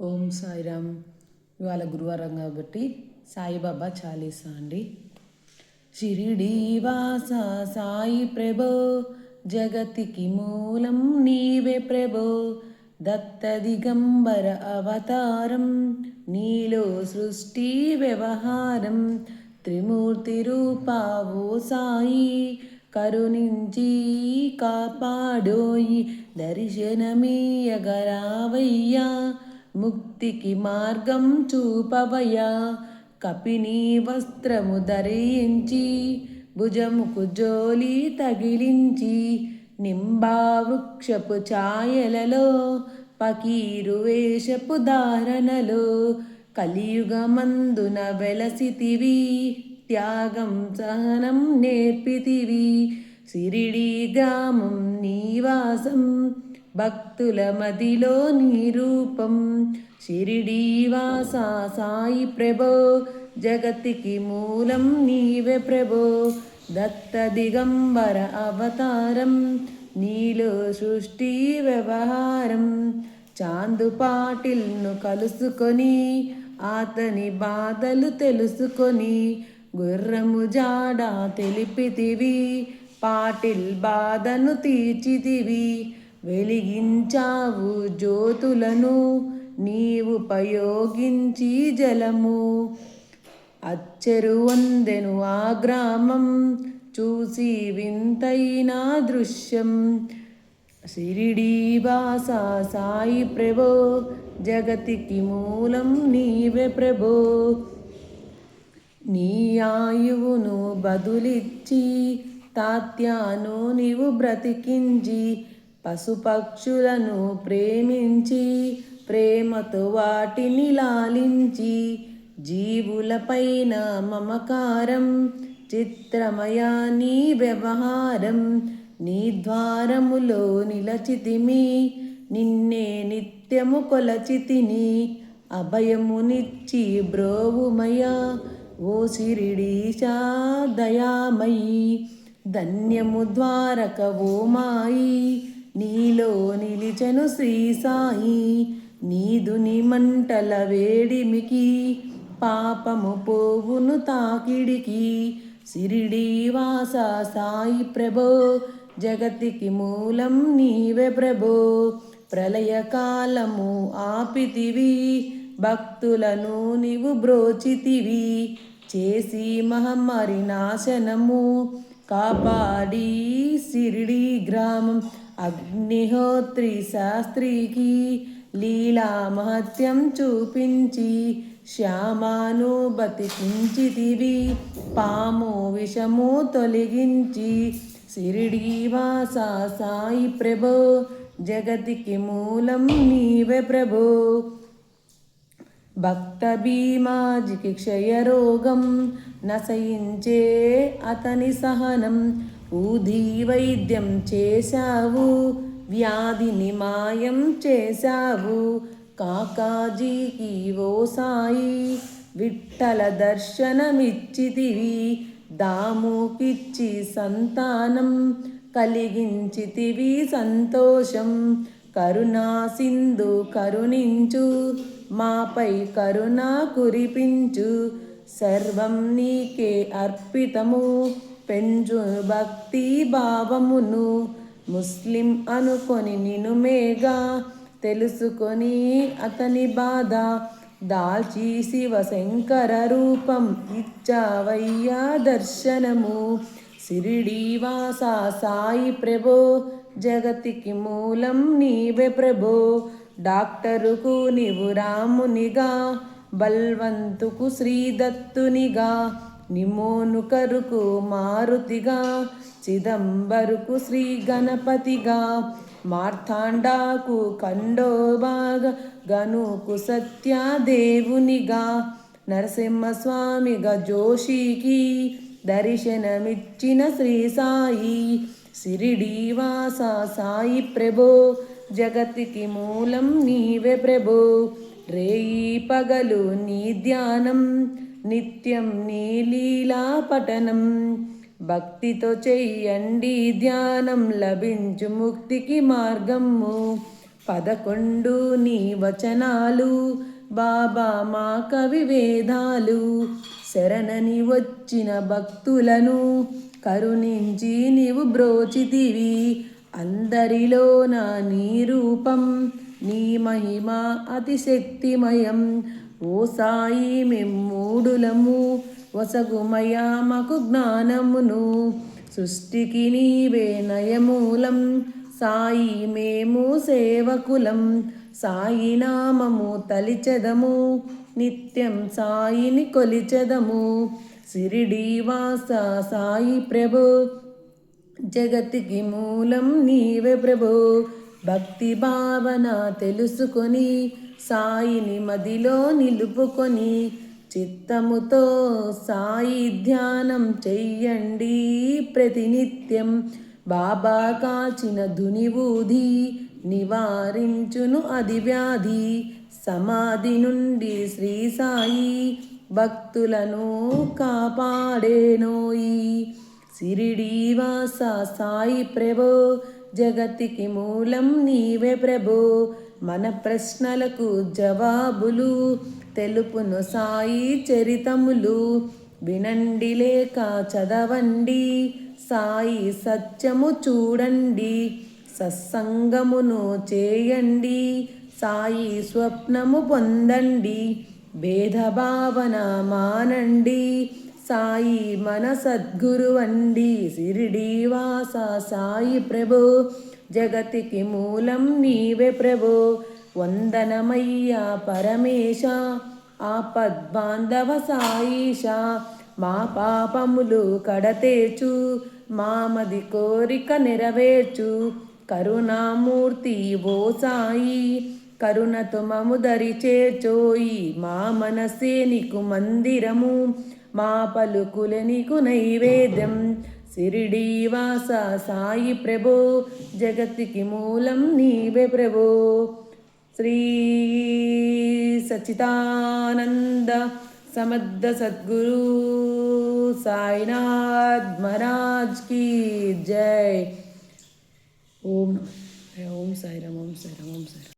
ఓం సాయిరామ్. ఇవాళ గురువారం కాబట్టి సాయిబాబా చాలీసా అండి. షిరిడి వాస సాయి ప్రభో జగతికి మూలం నీవే ప్రభో దత్త దిగంబర అవతారం నీలో సృష్టి వ్యవహారం త్రిమూర్తి రూపావో సాయి కరుణించి కాపాడోయి దర్శనమీయగరావయ్యా ముక్తికి మార్గం చూపవయా కపిని వస్త్రము ధరించి భుజముకు జోలి తగిలించి నింబా వృక్షపు ఛాయలలో పకీరు వేషపు ధారణలో కలియుగమందున వెలసితివి త్యాగం సహనం నేర్పితివి. సిరిడి గ్రామం నీవాసం భక్తుల మదిలో నీ రూపం షిరిడి సాయి ప్రభో జగతికి మూలం నీవే ప్రభో. దత్త దిగంబర అవతారం నీలో సృష్టి వ్యవహారం. చాందు పాటిల్ను కలుసుకొని అతని బాధలు తెలుసుకొని గుర్రము జాడ తెలిపితివి పాటిల్ బాధను తీర్చితివి. వెలిగించావు జ్యోతులను నీవు ఉపయోగించి జలము. అచ్చెరు వందెను ఆ గ్రామం చూసి వింతైన దృశ్యం. షిరిడీ వాస సాయి ప్రభో జగతికి మూలం నీవే ప్రభో. నీ ఆయువును బదులిచ్చి తాత్యాను నీవు బ్రతికించి పశుపక్షులను ప్రేమించి ప్రేమతో వాటిని లాలించి జీవులపైన మమకారం చిత్రమయా నీ వ్యవహారం నీ ద్వారములో నిలచితిమి నిన్నే నిత్యము కొలచితిని అభయమునిచ్చి బ్రోవుమయా ఓ సిరిడీశా దయామయీ ధన్యము ద్వారక ఓ మాయి నీలో నిలిచెను శ్రీ సాయి నీదుని మంటల వేడిమికి పాపము పోవును తాకిడికి. సిరిడి వాస సాయి ప్రభో జగతికి మూలం నీవే ప్రభో. ప్రళయకాలము ఆపితివి భక్తులను నీవు బ్రోచితివి. చేసి మహమ్మారి నాశనము కాపాడి సిరిడి గ్రామం. అగ్నిహోత్రి శాస్త్రికి లీలా మహత్యం చూపించి శ్యామాను బతికించితివి పాము విషము తొలగించి శిరిడీవాసా సాయి ప్రభో జగతికి మూలం నీవే ప్రభో. భక్త భీమాజికి క్షయరోగం నశయించే అతని సహనం ఊది వైద్యం చేశావు వ్యాధిని మాయం చేశావు కాకాజీకి ఓ సాయి విట్టల దర్శనమిచ్చితివి దాముకిచ్చి సంతానం కలిగించితివి సంతోషం. కరుణా సింధు కరుణించు మాపై కరుణ కురిపించు సర్వం నీకే అర్పితము. పెంచు భక్తి భావమును ముస్లిం అనుకొని నిను మేగా తెలుసుకొని అతని బాధ. దాల్చి శివ శంకర రూపం ఇచ్చావయ్యా దర్శనము. సిరిడి వాసా సాయి ప్రభో జగతికి మూలం నీవే ప్రభో. డాక్టరుకు నీవు రామునిగా బల్వంతుకు శ్రీదత్తునిగా. నిమోనుకరుకు మారుతిగా చిదంబరుకు శ్రీ గణపతిగా మార్తాండాకు ఖండోబాగ గనుకు సత్యాదేవునిగా నరసింహస్వామిగా జోషికి దర్శనమిచ్చిన శ్రీ సాయి సిరిడీవాస సాయి ప్రభో జగతికి మూలం నీవే ప్రభో రేయి పగలు నీ ధ్యానం నిత్యం నీ లీలా పఠనం భక్తితో చెయ్యండి ధ్యానం లభించు ముక్తికి మార్గము. పదకొండు నీ వచనాలు బాబా మా కవి వేదాలు. శరణని వచ్చిన భక్తులను కరుణించి నీవు బ్రోచితివి. అందరిలో నా నీ రూపం నీ మహిమ అతిశక్తిమయం. ఓ సాయి మెమ్మూడులము వసగుమయా మాకు జ్ఞానమును. సృష్టికి నీవే నయమూలం సాయి మేము సేవకులం. సాయి నామము తలిచెదము నిత్యం సాయిని కొలిచెదము. సిరిడి వాస సాయి ప్రభు జగతికి మూలం నీవే ప్రభు. భక్తి భావన తెలుసుకొని సాయిని మదిలో నిలుపుకొని చిత్తముతో సాయి ధ్యానం చెయ్యండి ప్రతినిత్యం. బాబా కాచిన దునివూధి నివారించును అది వ్యాధి సమాధి నుండి శ్రీ సాయి భక్తులను కాపాడేనోయి. సిరిడీవాస సాయి ప్రభో జగతికి మూలం నీవే ప్రభో. మన ప్రశ్నలకు జవాబులు తెలుపును సాయి చరితములు. వినండి లేక చదవండి సాయి సత్యము చూడండి సత్సంగమును చేయండి సాయి స్వప్నము పొందండి భేదభావన మానండి సాయి మన సద్గురువండి సిరిడి వాస సాయి ప్రభు. జగతికి మూలం నీవే ప్రభు. వందనమయ్యా పరమేశ. ఆపద్బాంధవ సాయిష. మా పాపములు కడతేచు మామది కోరిక నెరవేర్చు. కరుణామూర్తి ఓ సాయి కరుణతో మము దరి మా మనసే నీకు మందిరము. మా పలుకుల నీకు నైవేద్యం. సిరిడీవాస సాయి ప్రభో జగత్తికి మూలం నీవే ప్రభో. శ్రీ సచితానంద సమర్థ సద్గురు సాయినాథ్ మహారాజ్ కీ జై. ఓం ఓం సాయిరామ్ ఓం సాయిరామ్ ఓం సాయిరామ్.